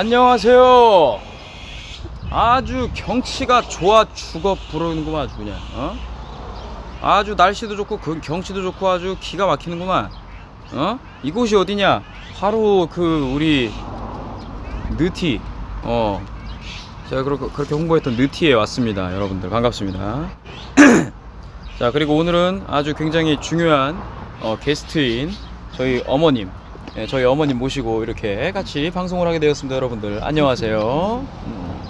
안녕하세요. 아주 경치가 좋아 죽어 부르는구만 아주 그냥. 어? 아주 날씨도 좋고 그 경치도 좋고 아주 기가 막히는구만. 어? 이곳이 어디냐? 바로 그 우리 느티. 어. 제가 그렇게, 그렇게 홍보했던 느티에 왔습니다. 여러분들 반갑습니다. 자 그리고 오늘은 아주 굉장히 중요한 어, 게스트인 저희 어머님 예, 저희 어머님 모시고 이렇게 같이 방송을 하게 되었습니다 여러분들 안녕하세요 음.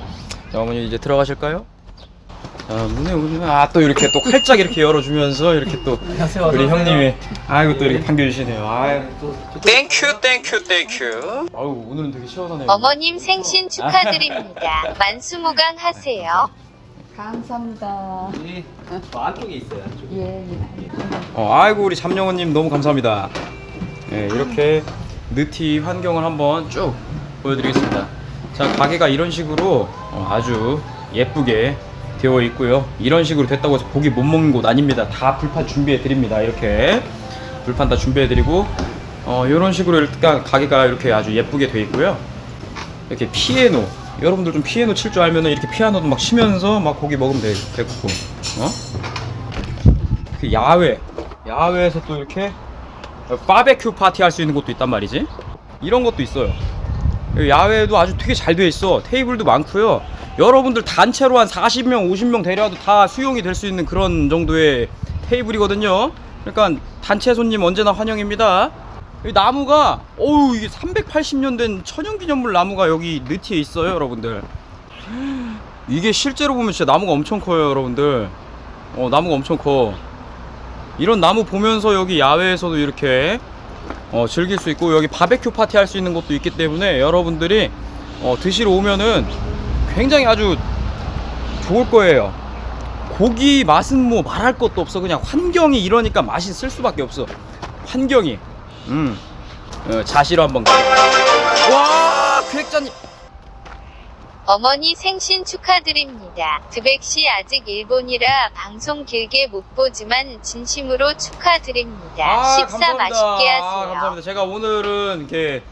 자 어머니 이제 들어가실까요? 자 문에 오면 아또 이렇게 또 활짝 이렇게 열어주면서 이렇게 또 우리 형님이 아이고 또 이렇게 반겨주시네요 아유 땡큐 땡큐 땡큐 아유 오늘은 되게 시원하네요 어머님 생신 축하드립니다. 만수무강 하세요. 감사합니다. 저 안쪽에 있어요. 안쪽에. 예, 예. 어, 아이고 우리 잠영호님 너무 감사합니다. 예, 이렇게 느티 환경을 한번 쭉 보여드리겠습니다. 자 가게가 이런 식으로 어, 아주 예쁘게 되어 있고요. 이런 식으로 됐다고 해서 고기 못 먹는 곳 아닙니다. 다 불판 준비해 드립니다. 이렇게 불판 다 준비해 드리고 어, 이런 식으로 일단 가게가 이렇게 아주 예쁘게 되어 있고요. 이렇게 피아노 여러분들 좀 피아노 칠 줄 알면은 이렇게 피아노도 막 치면서 막 고기 먹으면 되, 되고 어? 그 야외 야외에서 또 이렇게 바베큐 파티 할 수 있는 곳도 있단 말이지. 이런 것도 있어요. 야외도 아주 되게 잘 돼 있어. 테이블도 많고요. 여러분들 단체로 한 40명 50명 데려와도 다 수용이 될 수 있는 그런 정도의 테이블이거든요. 그러니까 단체 손님 언제나 환영입니다. 나무가 어우 이게 380년 된 천연기념물 나무가 여기 느티에 있어요 여러분들. 이게 실제로 보면 진짜 나무가 엄청 커요 여러분들. 어 나무가 엄청 커 이런 나무 보면서 여기 야외에서도 이렇게 어, 즐길 수 있고 여기 바베큐 파티 할 수 있는 곳도 있기 때문에 여러분들이 어, 드시러 오면은 굉장히 아주 좋을 거예요. 고기 맛은 뭐 말할 것도 없어. 그냥 환경이 이러니까 맛이 쓸 수밖에 없어. 환경이. 음. 어, 자시로 한번 가. 와, 기획자님. 어머니 생신 축하드립니다. 드백 씨 아직 일본이라 방송 길게 못 보지만 진심으로 축하드립니다. 식사 맛있게 아, 하세요. 감사합니다. 제가 오늘은 이렇게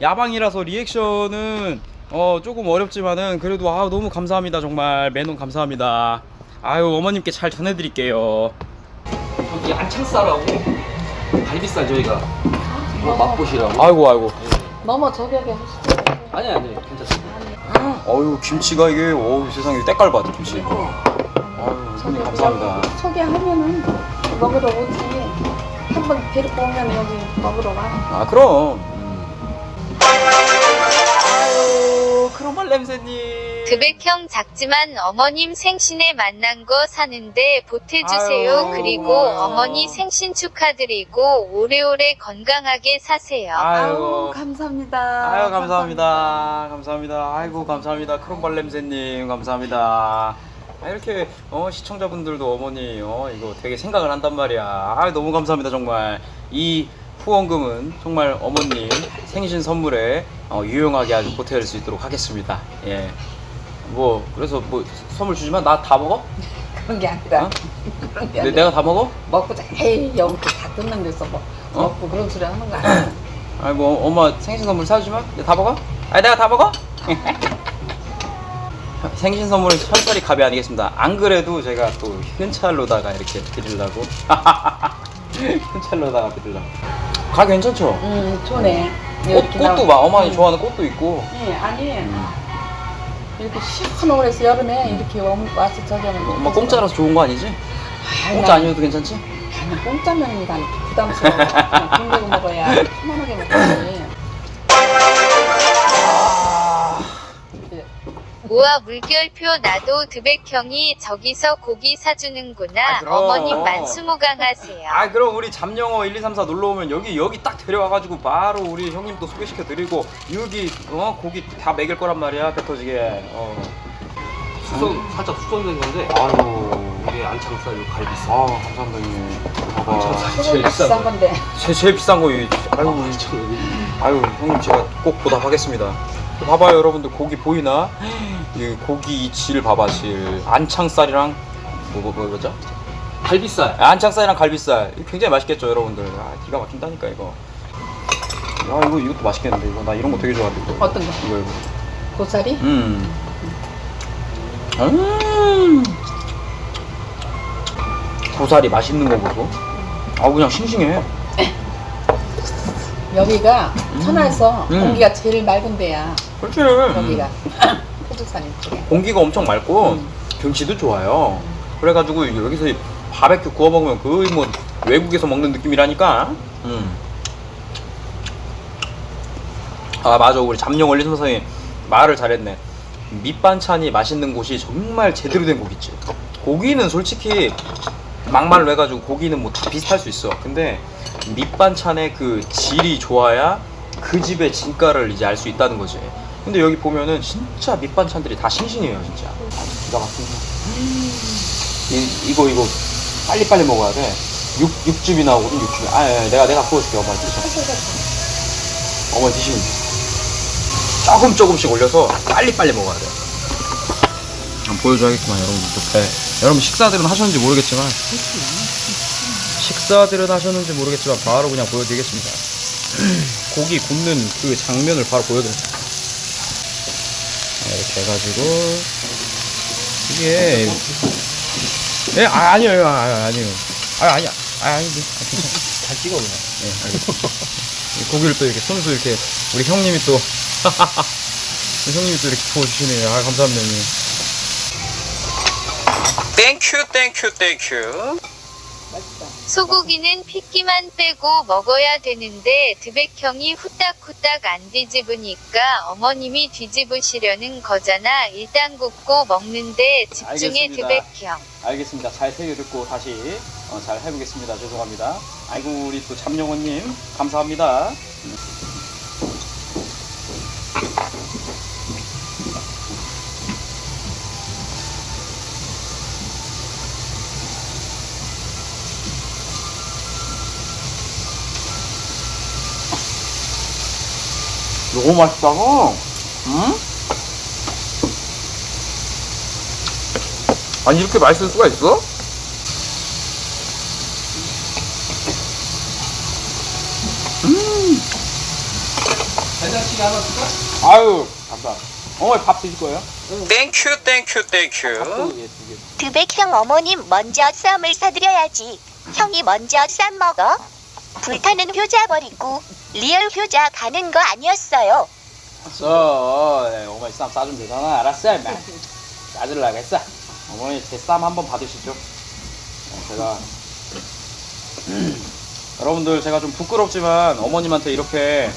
야방이라서 리액션은 어, 조금 어렵지만은 그래도 아, 너무 감사합니다. 정말 매논 감사합니다. 아유 어머님께 잘 전해드릴게요. 여기 안창살하고 갈비살 저희가 이거 맛보시라고. 아이고 아이고. 너무 저격에 하시죠. 아니 아니 괜찮습니다. 어유 김치가 이게 어우 세상에 때깔 봐 김치. 아유 손님 감사합니다. 소개하면은 먹으러 오지. 한번 데리고 오면 여기 먹으러 와. 아 그럼. 아유 크로말 냄새님. 드백형 작지만 어머님 생신에 만난 거 사는데 보태주세요. 아유, 그리고 아유. 어머니 생신 축하드리고 오래오래 건강하게 사세요. 아유, 감사합니다. 아유 감사합니다. 감사합니다. 아이고 감사합니다. 크롬발 냄새님 감사합니다. 아, 이렇게 어, 시청자분들도 어머니 어, 이거 되게 생각을 한단 말이야. 아 너무 감사합니다 정말. 이 후원금은 정말 어머님 생신 선물에 어, 유용하게 아주 보태할 수 있도록 하겠습니다. 예. 뭐 그래서 뭐 선물 주지만 나 다 먹어? 그런 게 아니라. 어? 그런 게 내, 아니라. 내가 다 먹어? 먹고 자, 에이, 여기 다 듣는 데서 뭐. 어? 먹고 그런 소리 하는 거 아니야. 아니 뭐 엄마 생신 선물 사주지만 내가 다 먹어? 아니 내가 다 먹어? 생신 선물은 철저히 갑이 아니겠습니다. 안 그래도 제가 또 현찰로다가 이렇게 드리려고 현찰로다가 드리려고 가 괜찮죠? 음, 좋네. 꽃, 이렇게 꽃도. 막 어머니 음. 좋아하는 꽃도 있고 예, 아니. 이렇게 시원하고 그래서 여름에 이렇게 옴- 와서 저기 하면 엄마 공짜라서 좋은 거 아니지? 아이, 공짜 아니어도 괜찮지? 아니 공짜면 난 부담스러워. 그냥 돈 내고 먹어야 편안하게 먹지. 우와 물결표 나도 드백형이 저기서 고기 사주는구나. 아, 그럼. 어머님 만수무강 하세요. 아 그럼 우리 잠영어 1, 2, 3, 4 놀러 오면 여기 여기 딱 데려와가지고 바로 우리 형님 또 소개시켜 드리고 여기 어 고기 다 먹일 거란 말이야 배 터지게 어 수성 살짝 수성된 건데 아유 이게 안창살, 요 갈비살. 아 감사합니다 형님 봐봐 안창살 제일 비싼 건데. 제, 제일 비싼 거 이- 아유 아유 형님 제가 꼭 보답하겠습니다 봐봐요 여러분들 고기 보이나 이 고기 이질 봐봐 질 안창살이랑 뭐, 뭐, 뭐 뭐죠 갈비살. 안창살이랑 갈비살 이거 굉장히 맛있겠죠 여러분들 아 기가 막힌다니까 이거 야 이거 이것도 맛있겠는데 이거 나 이런 거 되게 좋아하는데 이거 어떤 거? 이거 이거 고사리? 음. 음. 고사리 맛있는 거 보소. 아 그냥 싱싱해. 여기가 천안에서 음. 공기가 제일 맑은 데야. 그렇지. 여기가 포도산 이쪽에. 공기가 엄청 맑고 음. 경치도 좋아요. 그래가지고 여기서 바베큐 구워 먹으면 거의 뭐 외국에서 먹는 느낌이라니까. 음. 아 맞아 우리 잠룡 원리 선생님 말을 잘했네. 밑반찬이 맛있는 곳이 정말 제대로 된곳 있지. 고기는 솔직히 막말로 해가지고 고기는 뭐 다 비슷할 수 있어. 근데 밑반찬의 그 질이 좋아야 그 집의 진가를 이제 알 수 있다는 거지. 근데 여기 보면은 진짜 밑반찬들이 다 싱싱해요, 진짜. 기가 막힌 거. 이, 이거 이거 빨리 빨리 먹어야 돼. 육 육즙이 나오거든, 육즙. 아, 예, 내가 내가 구워줄게, 엄마 드셔. 어머니 드시면 돼. 조금 조금씩 올려서 빨리 빨리 먹어야 돼. 한번 보여줘야겠구만, 여러분들. 배. 여러분 식사들은 하셨는지 모르겠지만 식사들은 하셨는지 모르겠지만 바로 그냥 보여드리겠습니다. 고기 굽는 그 장면을 바로 보여드릴게요. 이렇게 해가지고 이게 예 아, 아니에요 아, 아, 아니에요 아 아니야 아 아닌데 아, 괜찮아 잘 찍어 그냥. 예 알겠습니다 이 고기를 또 이렇게 손수 이렇게 우리 형님이 또 우리 형님이 또 이렇게 구워주시네요 아 감사합니다 형님 땡큐 땡큐 땡큐. 소고기는 핏기만 빼고 먹어야 되는데 드백형이 후딱후딱 안 뒤집으니까 어머님이 뒤집으시려는 거잖아. 일단 굽고 먹는데 집중해 알겠습니다. 드백형. 알겠습니다 잘 새겨 듣고 다시 어, 잘 해보겠습니다 죄송합니다 아이고 우리 또 잠영호님 감사합니다 너무 맛있다 응? 아니 이렇게 맛있을 수가 있어? 된장찌개 하나 줄까? 아유 감사 어머니 밥 드실 거예요? 땡큐 땡큐 땡큐. 드백형 어머님 먼저 쌈을 싸드려야지. 형이 먼저 쌈 먹어. 불타는 효자 버리고 리얼 효자 가는 거 아니었어요. 알았어. 네, 어머니 쌈 싸주면 되잖아. 알았어 임마. 싸주려고 했어. 어머니 제 쌈 한번 받으시죠. 네, 제가. 여러분들 제가 좀 부끄럽지만 어머님한테 이렇게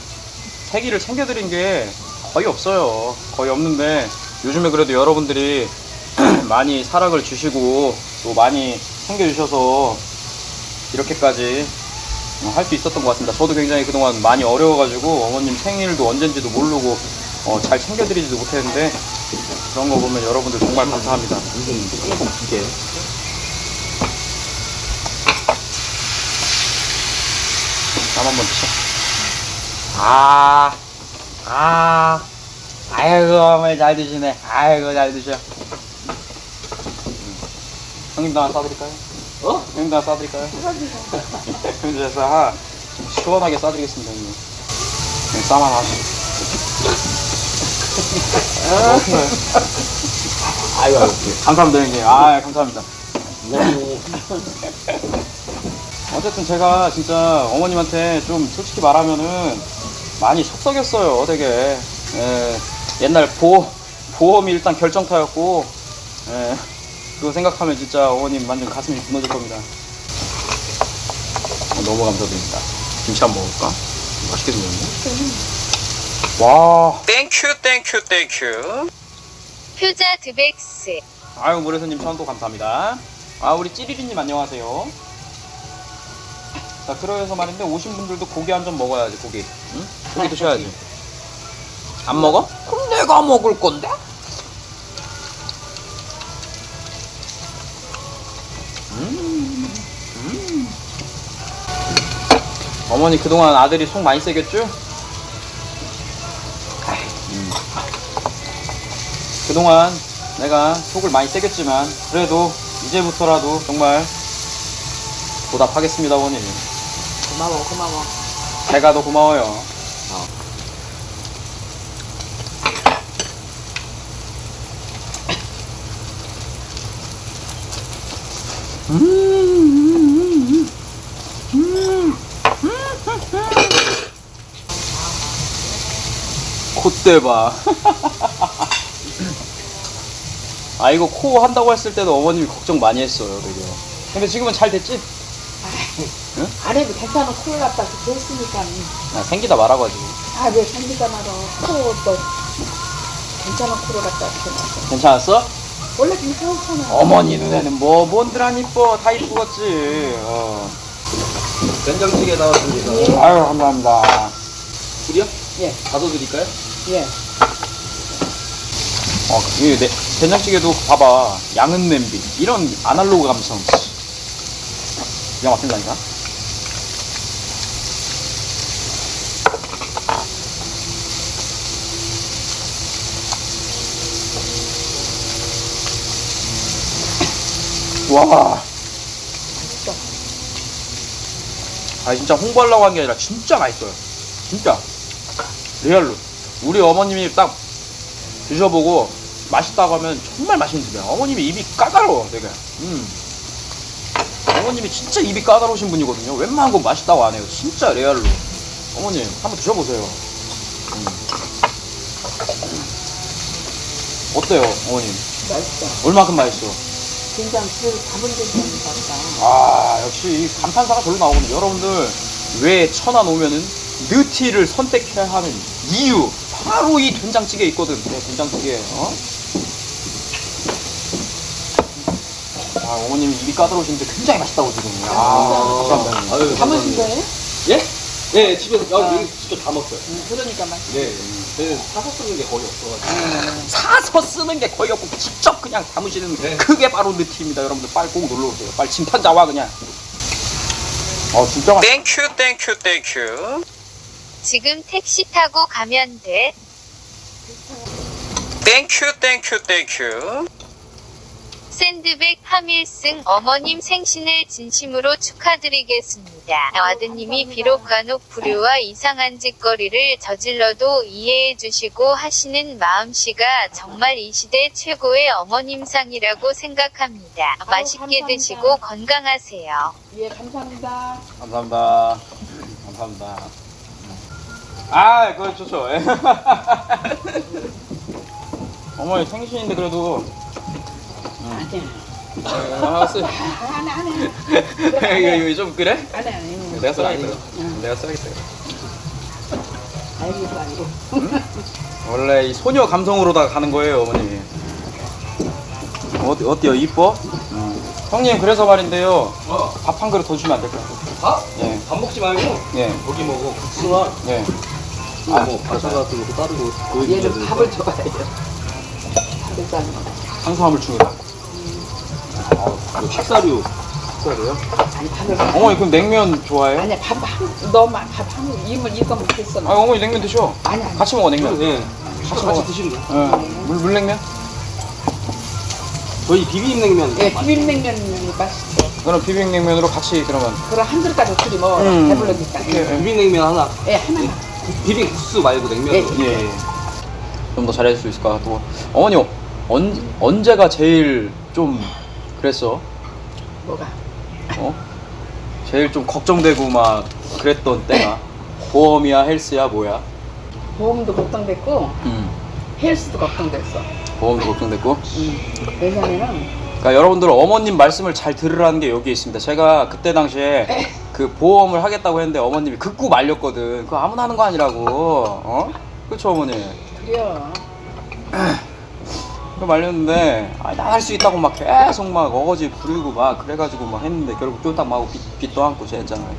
세기를 챙겨드린 게 거의 없어요. 거의 없는데 요즘에 그래도 여러분들이 많이 사랑을 주시고 또 많이 챙겨주셔서 이렇게까지 어, 할 수 있었던 것 같습니다. 저도 굉장히 그동안 많이 어려워가지고 어머님 생일도 언젠지도 모르고 어, 잘 챙겨드리지도 못했는데 그런 거 보면 여러분들 정말 감사합니다. 두 개. 땀 한번 드셔. 아, 아, 아이고 어머니 잘 드시네. 아이고 잘 드셔. 음. 형님도 하나 싸드릴까요? 어? 형님도 하나 싸드릴까요? 형님도 해서 하나 시원하게 싸드리겠습니다 형님. 네, 쌈 하나 하시고. 아이고 아이고. 감사합니다 형님. 아 감사합니다. 너무 어쨌든 제가 진짜 어머님한테 좀 솔직히 말하면은 많이 속썩였어요 되게 예, 옛날 보, 보험이 일단 결정타였고 예, 그거 생각하면 진짜 어머님 완전 가슴이 무너질 겁니다 어, 너무 감사드립니다 김치 한번 먹을까? 맛있게 생겼네 와 땡큐 땡큐 땡큐 효자 드백스. 아유 모래선님 천도 감사합니다. 아 우리 찌리리님 안녕하세요. 자 그러해서 말인데 오신 분들도 고기 한 점 먹어야지 고기. 응? 고기 드셔야지. 안 먹어? 그럼 내가 먹을 건데. 어머니 그동안 아들이 속 많이 새겼죠? 음. 그동안 내가 속을 많이 새겼지만 그래도 이제부터라도 정말 보답하겠습니다 어머니. 고마워 고마워. 제가 더 고마워요. 음. 대 봐. 아 이거 코 한다고 했을 때도 어머님이 걱정 많이 했어요, 되게. 근데 지금은 잘 됐지? 안 해도 괜찮은 코를 갖다 됐으니까. 아, 생기다 말아가지고. 아, 왜 생기다 말아. 코도 괜찮은 코를 갖다 이렇게 놨어. 괜찮았어? 원래 괜찮잖아. 어머니 눈에는 뭐 뭔들 안 이뻐 다 이쁘겠지. 어. 된장찌개 나왔습니다. 아유 감사합니다. 불이요? 예, 가둬 드릴까요? 예. 어, 이 내- 된장찌개도 봐봐 양은 냄비 이런 아날로그 감성. 기가 막힌다니까. 와. 아 진짜 홍보하려고 한 게 아니라 진짜 맛있어요. 진짜. 리얼로. 우리 어머님이 딱 드셔보고 맛있다고 하면 정말 맛있는 집이야. 어머님이 입이 까다로워, 되게. 음. 어머님이 진짜 입이 까다로우신 분이거든요. 웬만한 건 맛있다고 안 해요. 진짜 레알로. 어머님, 한번 드셔보세요. 음. 어때요, 어머님? 맛있어. 얼마큼 맛있어? 된장 그 없는 것 같다. 아, 역시 이 감탄사가 절로 나오거든요. 여러분들, 왜 천안 오면은 느티를 선택해야 하는 이유. 바로 이 된장찌개 있거든. 네, 된장찌개, 어? 아, 어머님이 입이 까다로우신데 굉장히 맛있다고 지금. 아, 감사합니다. 아유, 담으신 감사합니다. 거예요? 예? 네, 집에서 아. 여기 직접 다 먹어요. 응, 그러니까 맛있어. 네, 저는 사서 쓰는 게 거의 없어가지고. 사서 쓰는 게 거의 없고 직접 그냥 담으시는 네. 그게 바로 느티입니다. 여러분들 빨리 꼭 놀러 오세요. 빨리 침판 잡아 그냥. 어, 진짜 맛 땡큐 땡큐 땡큐 지금 택시 타고 가면 돼. 땡큐 땡큐 땡큐 샌드백 하밀승 어머님 생신을 진심으로 축하드리겠습니다. 아드님이 비록 간혹 불효와 이상한 짓거리를 저질러도 이해해 주시고 하시는 마음씨가 정말 이 시대 최고의 어머님상이라고 생각합니다. 맛있게. 드시고 건강하세요. 예, 감사합니다. 감사합니다. 감사합니다. 아, 그거 좋죠. 예. 어머니 생신인데 그래도 아니야. 아, 쓰. 안 해, 안 해. 이거 이거 좀 그래? 안 해, 안 해. 내가 써야겠다. 내가 써야겠다. 알겠어, 알고. 원래 이 소녀 감성으로다가 가는 거예요, 어머니. 어때 어때요? 이뻐? 형님 그래서 말인데요. 어, 밥 한 그릇 더 주면 안 될까요? 밥? 예, 밥 먹지 말고 예, 고기 먹어. 국수나 예. 아, 뭐 바사 같은 것도 따르고 고기 얘는 먹어야 밥을 되니까. 줘야 돼. 밥을 싸는 거. 탄수화물 충분하. 뭐 식사류. 식사류요? 아니, 밥을 봐. 어머니 그럼 냉면 좋아해요? 아니야, 밥 한, 너만 밥 한, 이물 이거 먹겠어. 아, 어머니 냉면 드셔. 아니, 아니. 같이 먹어 냉면. 네. 같이 같이, 먹어. 드시면 돼요. 예. 물 물냉면? 저희 비빔냉면. 예, 비빔냉면이 맛있어. 그럼 비빔냉면으로 같이 그러면. 그럼 한 그릇까지 둘이 먹어. 음. 배불러니까. 예, 예, 예. 비빔냉면 하나. 예, 하나만. 비빔국수 말고 냉면. 예. 예. 예. 좀 더 잘해줄 수 있을 것 같고. 어머니 언 언제가 제일 좀 그랬어? 뭐가? 어? 제일 좀 걱정되고 막 그랬던 때가 보험이야 헬스야 뭐야? 보험도 걱정됐고, 음. 헬스도 걱정됐어. 보험도 걱정됐고. 음. 왜냐면은, 그러니까 여러분들 어머님 말씀을 잘 들으라는 게 여기 있습니다. 제가 그때 당시에 그 보험을 하겠다고 했는데 어머님이 극구 말렸거든. 그거 아무나 하는 거 아니라고. 어? 그렇죠 어머니. 그래요. 그 말렸는데 아, 나할 수 있다고 막 계속 막 어거지 부리고 막 그래가지고 막 했는데 결국 쫄딱 마고 빚, 빚도 안고 했잖아요.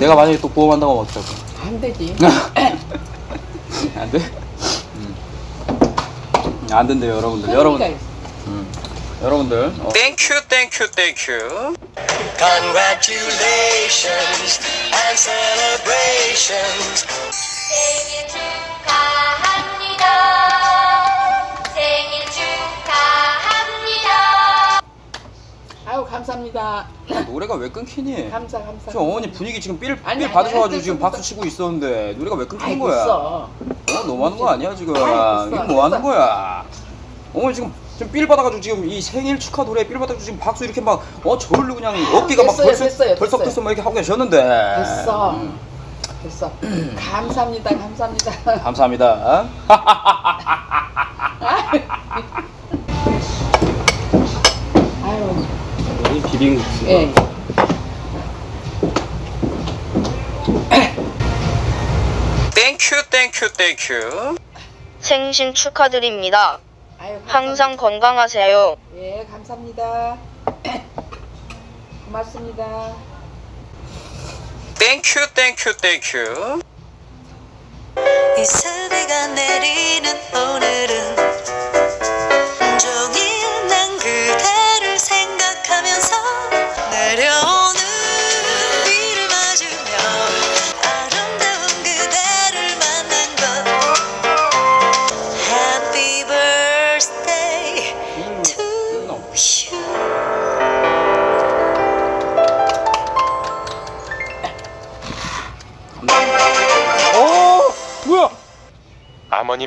내가 만약에 또 보험한다고 하면 어떡할 거야? 안 되지. 안 돼? 음. 안 된대요 여러분들. 여러분, 소리가 있어. 음. 여러분들 어, 땡큐 땡큐 땡큐 Congratulations and celebrations. 생일 축하합니다. 생일 축하합니다. 아유, 감사합니다. 노래가 왜 끊기니? 감사, 감사. 지금 어머니 분위기 지금 삘, 아니, 삘 아니, 받으셔가지고 아니, 지금 박수 치고 있었는데 노래가 왜 아이고, 거야? 있어. 어, 너무 하는 거 아니야 지금? 아이고, 있어, 이거 뭐 하는. 거야? 어머니 지금 지금 삘 받아가지고 지금 이 생일 축하 노래 삘 받아가지고 지금 박수 이렇게 막 어 저울로 그냥 어깨가 막 됐어요, 벌써 됐어요, 벌써 됐어요. 벌써 막 이렇게 하고 계셨는데 됐어. 음, 됐어. 감사합니다. 감사합니다. 감사합니다. 아유, 이 비빔국수. 예. 땡큐 땡큐 땡큐 생신 축하드립니다. 아유, 항상 건강하세요. 예, 감사합니다. 고맙습니다. 땡큐 땡큐 땡큐 이슬비가 내리는 오늘은 종일 난 그대를 생각하면서 내려오는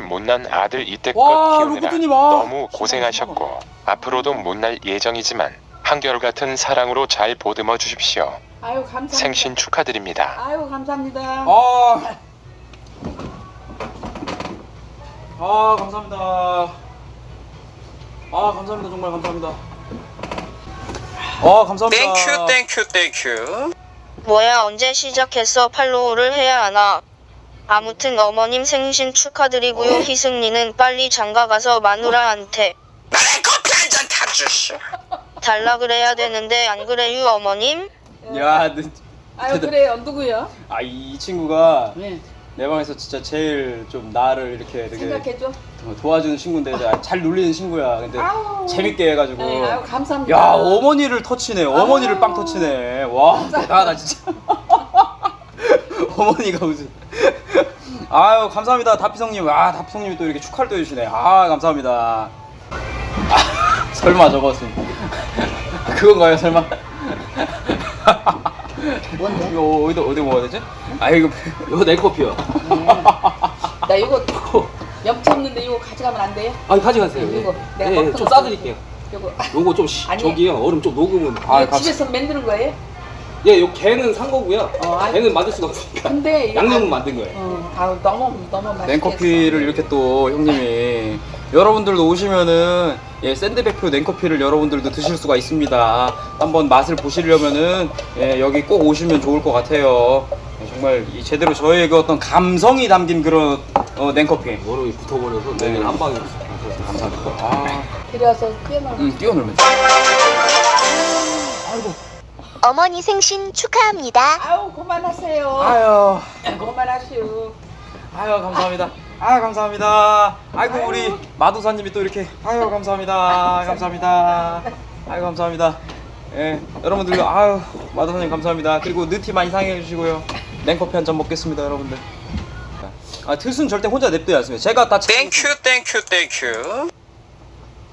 못난 아들 와, 이때껏 키우느라 로봇님, 아. 너무 고생하셨고 앞으로도 못날 예정이지만 한결같은 사랑으로 잘 보듬어 주십시오. 아유, 감사합니다. 생신 축하드립니다. 아유, 감사합니다. 아, 아 감사합니다. 아 감사합니다 정말 감사합니다. 아 감사합니다. 땡큐 땡큐 땡큐 뭐야 언제 시작했어 팔로우를 해야 하나? 아무튼 어머님 생신 축하드리고요. 희승이는 빨리 장가가서 마누라한테 나의 커피 한잔 타주시오 달라 그래야 되는데 안 그래요 어머님? 야, 너, 아유, 그래요. 누구요? 아, 이 친구가 네. 내 방에서 진짜 제일 좀 나를 이렇게 되게 생각해줘. 도- 도와주는 친구인데 잘 놀리는 친구야. 근데 아우. 재밌게 해가지고. 네, 아유, 감사합니다. 야, 어머니를 터치네. 어머니를. 빵 터치네. 와, 대단하다 진짜. 어머니가 무슨. 아유, 감사합니다. 다피성님. 아, 다피성님이 또 이렇게 축하를 또 해주시네. 아, 감사합니다. 아, 설마 저것은. 그건가요, 설마? 뭔데? 이거 어디, 어디 먹어야 되지? 아, 이거. 이거 내 커피요. 나 이거 염치 없는데 이거 가져가면 안 돼요? 아, 가져가세요. 예. 이거 내가 예, 예, 먹던 좀거 싸드릴게요. 이거 요거 좀 시, 아니. 저기요 얼음 좀 녹으면 아, 이거 감사- 집에서 만드는 거예요? 예, 요 개는 산 거고요. 어, 아니. 개는 만들 수가 없으니까 근데 이거 양념은 안- 만든 거예요. 어, 아우 너무 너무 맛있게 냉커피를 이렇게 또 형님이 여러분들도 오시면은 예, 샌드백표 냉커피를 여러분들도 드실 수가 있습니다. 한번 맛을 보시려면은 예, 여기 꼭 오시면 좋을 것 같아요. 예, 정말 이 제대로 저의 그 어떤 감성이 담긴 그런 어, 냉커피. 얼음이 붙어버려서 네. 내일 한 방에 감사합니다. 아, 그래서 뛰어놀 음, 뛰어놀면. 어머니 생신 축하합니다. 아우 그만하세요 아유, 그만하시오 아유 감사합니다. 아유 감사합니다. 아이고 우리 아유. 마도사님이 또 이렇게 아유 감사합니다. 감사합니다. 아유 감사합니다. 예 여러분들도 아유 마도사님 감사합니다. 그리고 느티 많이 사랑해 주시고요. 냉커피 한 잔 먹겠습니다 여러분들. 아 틀순 절대 혼자 냅두지 않습니다. 제가 다 챙- 땡큐 땡큐 땡큐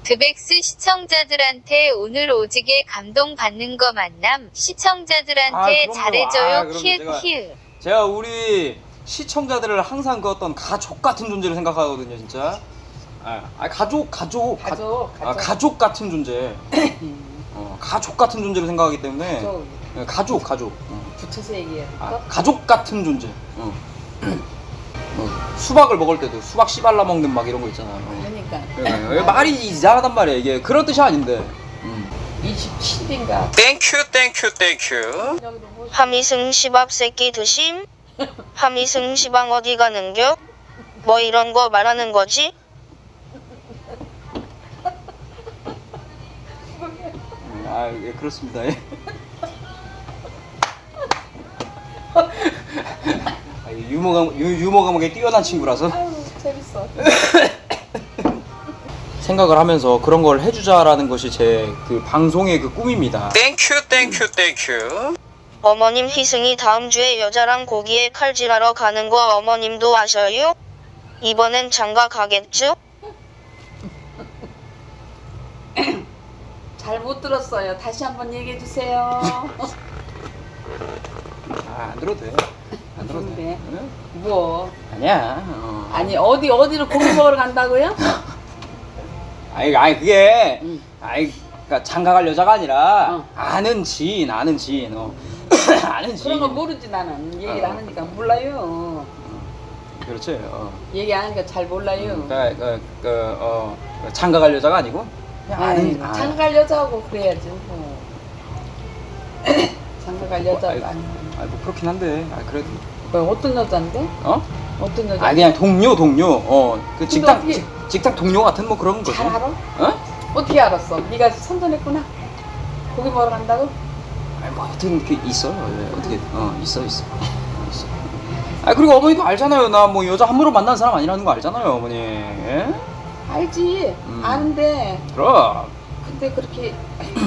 드백스 시청자들한테 오늘 오지게 감동받는 거 만남 아, 시청자들한테 그럼요. 잘해줘요 아. 키읔 제가- 키읔 제가 우리 시청자들을 항상 그 어떤 가족 같은 존재로 생각하거든요 진짜. 아, 아, 가족 가족 가- 가족 아, 가족 가족 같은 존재. 어, 가족 같은 존재로 생각하기 때문에 가족 예, 가족 가족 어. 붙여서 얘기해야 아, 될까? 가족 같은 존재 어. 어, 수박을 먹을 때도 수박 씨발라 먹는 막 이런 거 있잖아 어. 그러니까 예, 예, 말이 이상하단 말이야 이게 그런 뜻이 아닌데 음. 27인가 땡큐 땡큐 땡큐 하미승 시밥 새끼 드심? 하미승 시방 어디 가는겨? 뭐 이런 거 말하는 거지? 음, 아 예, 그렇습니다 예. 아, 이 유머 유, 유머 감각에 뛰어난 친구라서 아유 재밌어 생각을 하면서 그런 걸 해주자라는 것이 제 그 방송의 그 꿈입니다 땡큐 땡큐 땡큐 어머님 희승이 다음 주에 여자랑 고기에 칼질하러 가는 거 어머님도 아셔요? 이번엔 장가 가겠죠? 잘 못 들었어요 다시 한번 얘기해 주세요 아, 안 들어도 돼 안 들어도 돼? 뭐 아니야 어. 아니 어디 어디로 고기 먹으러 간다고요? 아니 아니 그게 응. 아니 그러니까 장가 갈 여자가 아니라 어. 아는 지인 아는 지인 어. 아는 지인 그런 거 모르지 나는 얘기를 어. 안 하니까 몰라요. 그렇지 어. 얘기 안 하니까 잘 몰라요. 그러니까 그, 그, 어, 장가 갈 여자가 아니고 그냥 아이, 아는 아, 장가갈 여자하고 그래야지. 뭐. 장가갈 여자가 아이고. 아니고. 아, 뭐 그렇긴 한데 아 그래도 뭐 어떤 여자인데? 어? 어떤 여자? 아 그냥 동료 동료 어그 직장 어떻게- 직, 직장 동료 같은 뭐 그런 거지 잘 알아? 어? 어떻게 알았어? 네가 선전했구나. 고기 먹으러 간다고? 아니 뭐 하여튼 이렇게 있어 예, 어떻게 어 있어 있어 있어 아 그리고 어머니도 알잖아요 나 뭐 여자 함부로 만나는 사람 아니라는 거 알잖아요 어머니 예? 알지. 음. 아는데 그럼 근데 그렇게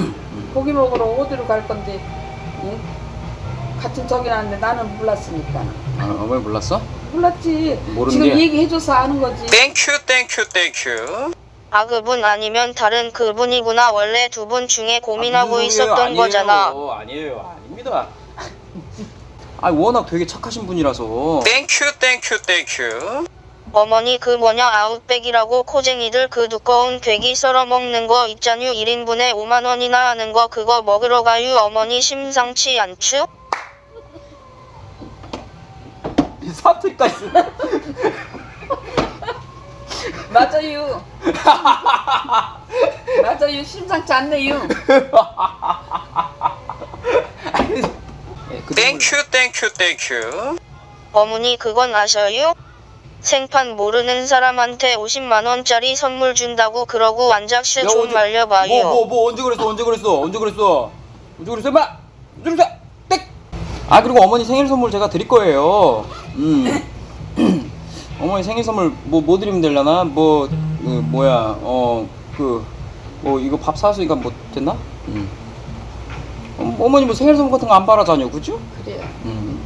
고기 먹으러 어디로 갈 건데 예? 같은 적이 나는데 나는 몰랐으니까 아, 어머니 몰랐어? 몰랐지. 모르는 지금 게- 얘기해줘서 아는 거지. 땡큐 땡큐 땡큐 아 그분 아니면 다른 그분이구나. 원래 두 분 중에 고민하고 아, 소리예요? 있었던 아니에요. 거잖아. 아니에요. 아닙니다. 아 워낙 되게 착하신 분이라서. 땡큐 땡큐 땡큐 어머니 그 뭐냐 아웃백이라고 코쟁이들 그 두꺼운 괴기 썰어 먹는 거 있잖유 1인분에 5만 원이나 하는 거 그거 먹으러 가유 어머니 심상치 않추? 사투리까지. 맞아요 맞아요 심상치 않네요 땡큐 땡큐 땡큐 어머니 그건 아셔요? 생판 모르는 사람한테 50만 원짜리 선물 준다고 그러고 완작시 야, 좀 언제- 말려봐요. 뭐, 뭐, 뭐, 언제 그랬어, 언제 그랬어, 언제 그랬어, 언제 그랬어, 임마! 언제 그랬어, 땡! 아, 그리고 어머니 생일 선물 제가 드릴 거예요. 음. 어머니 생일 선물 뭐, 뭐 드리면 되려나? 뭐, 그, 뭐야, 어, 그, 뭐, 이거 밥 사왔으니까 뭐, 됐나? 음. 어, 어머니 뭐 생일 선물 같은 거 안 바라잖아요, 그죠? 그래요 음.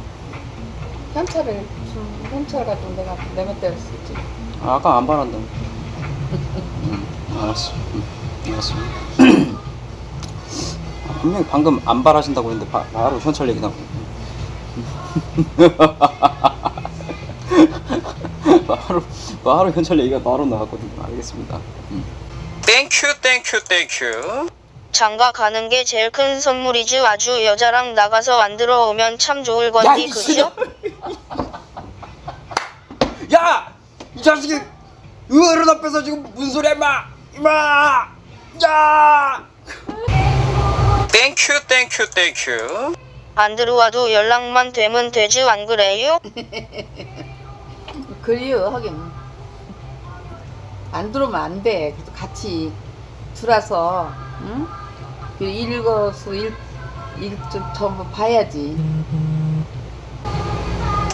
현찰을 좀 현찰 가지고 내가 내 멋대로 쓰지 아, 아까 안 바란다. 음, 알았어. 음, 알았어. 아, 분명히 방금 안 바라신다고 했는데 바, 바로 현찰 얘기 나고. 바로 바로 현찰 얘기가 바로 나왔거든요. 알겠습니다. 음. 땡큐 땡큐 땡큐 장가 가는 게 제일 큰 선물이지 아주 여자랑 나가서 안 들어오면 참 좋을 야, 건디 이 그죠? 야! 이 자식이 어른 앞에서 지금 무슨 소리야, 임마! 임마! 야! 땡큐 땡큐 땡큐 안 들어와도 연락만 되면 되지 안 그래요? 그래요 하긴 안 들어오면 안 돼 그래도 같이 들어서 응? 그 읽어서 일일좀 전부 봐야지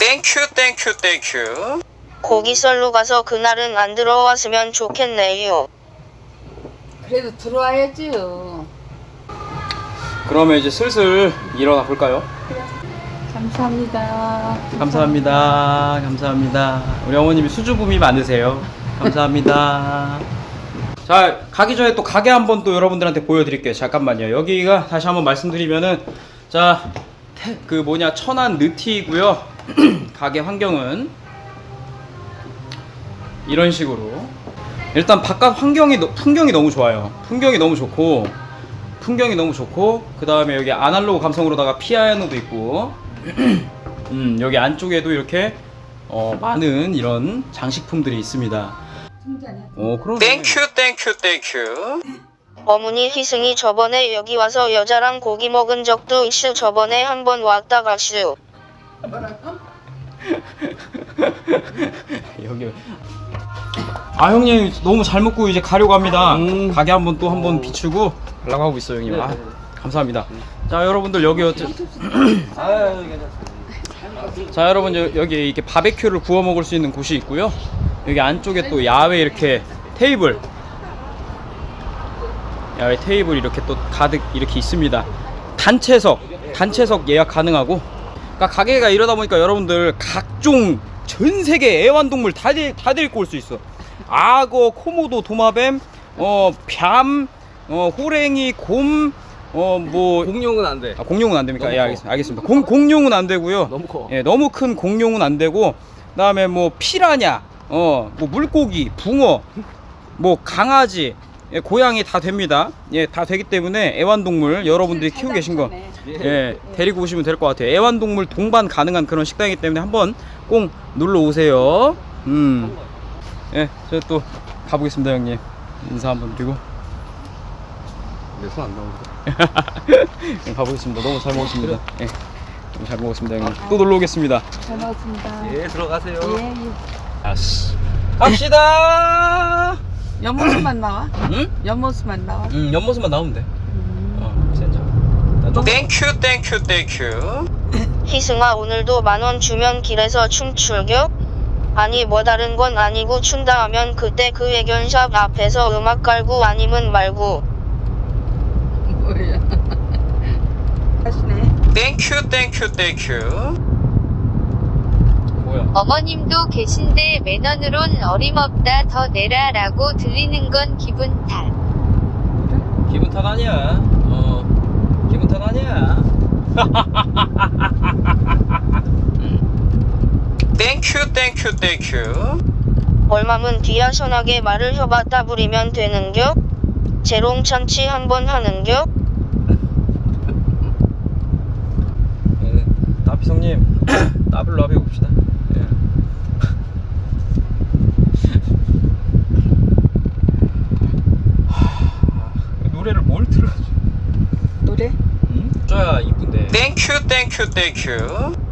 땡큐 땡큐 땡큐 고기 썰러 가서 그날은 안 들어왔으면 좋겠네요. 그래도 들어와야지요 그러면 이제 슬슬 일어나 볼까요? 감사합니다 감사합니다. 감사합니다. 우리 어머님이 수주부미 많으세요. 감사합니다. 자, 가기 전에 또 가게 한번 또 여러분들한테 보여드릴게요. 잠깐만요. 여기가 다시 한번 말씀드리면은 자, 태- 그 뭐냐 천안 느티이고요. 가게 환경은 이런 식으로 일단 바깥 환경이 너- 풍경이 너무 좋아요. 풍경이 너무 좋고 풍경이 너무 좋고 그 다음에 여기 아날로그 감성으로다가 피아노도 있고 음, 여기 안쪽에도 이렇게 어, 많은 이런 장식품들이 있습니다. 어, 그러네. 땡큐 땡큐 땡큐 어머니 희승이 저번에 여기 와서 여자랑 고기 먹은 적도 있슈 저번에 한 번 왔다 가슈. 여기. 아 형님 너무 잘 먹고 이제 가려고 합니다. 음. 가게 한번 또 한번 비추고 가려고 하고 있어요 형님. 아, 감사합니다. 자 여러분들 여기 어째... 자 여러분 여, 여기 이렇게 바베큐를 구워 먹을 수 있는 곳이 있고요. 여기 안쪽에 또 야외 이렇게 테이블 야외 테이블 이렇게 또 가득 이렇게 있습니다. 단체석 단체석 예약 가능하고 그러니까 가게가 이러다 보니까 여러분들 각종 전 세계 애완동물 다, 데, 다 데리고 올 수 있어. 악어, 코모도, 도마뱀, 어, 뱀, 어, 호랭이, 곰, 어, 뭐 공룡은 안 돼. 아, 공룡은 안 됩니까? 예, 커. 알겠습니다. 알겠습니다. 공, 공룡은 안 되고요. 너무 커. 예, 너무 큰 공룡은 안 되고, 그 다음에 뭐 피라냐, 어, 뭐 물고기, 붕어, 뭐 강아지, 예, 고양이 다 됩니다. 예, 다 되기 때문에 애완동물 여러분들이 키우고 계신 거 예, 데리고 오시면 될 것 같아요. 애완동물 동반 가능한 그런 식당이기 때문에 한번 꼭 놀러 오세요. 음. 예, 저 또 가보겠습니다, 형님. 인사 한번 드리고. 내손안 나오는데. 예, 가보겠습니다. 너무 잘 먹었습니다. 예. 너무 잘 먹었습니다, 형님. 또 놀러 오겠습니다. 잘 먹었습니다. 예, 들어가세요. 예, 예. 아씨. 갑시다! 옆모습만 나와? 응? 옆모습만 나와? 음, 옆모습만 나오면 돼. 어. 땡큐 땡큐 땡큐 희승아 오늘도 만원 주면 길에서 춤출겨? 아니 뭐 다른 건 아니고 춘다 하면 그때 그 애견샵 앞에서 음악 깔고 아니면 말고 뭐야. 하시네. 땡큐 땡큐 땡큐? 어머님도 계신데 매너는 어림없다 더 내라 라고 들리는 건 기분 탓. 기분 탓 아니야. 어, 기분 탓 아니야. 땡큐 땡큐 땡큐 얼마면 뒤야 선하게 말을 협아 따부리면 되는겨? 재롱찬치 한번 하는겨? 예, 나비성님, 나블로 합해 봅시다. 예. 하, 노래를 뭘 틀어줘? 노래? 응? 쪼야 이쁜데. 땡큐 땡큐 땡큐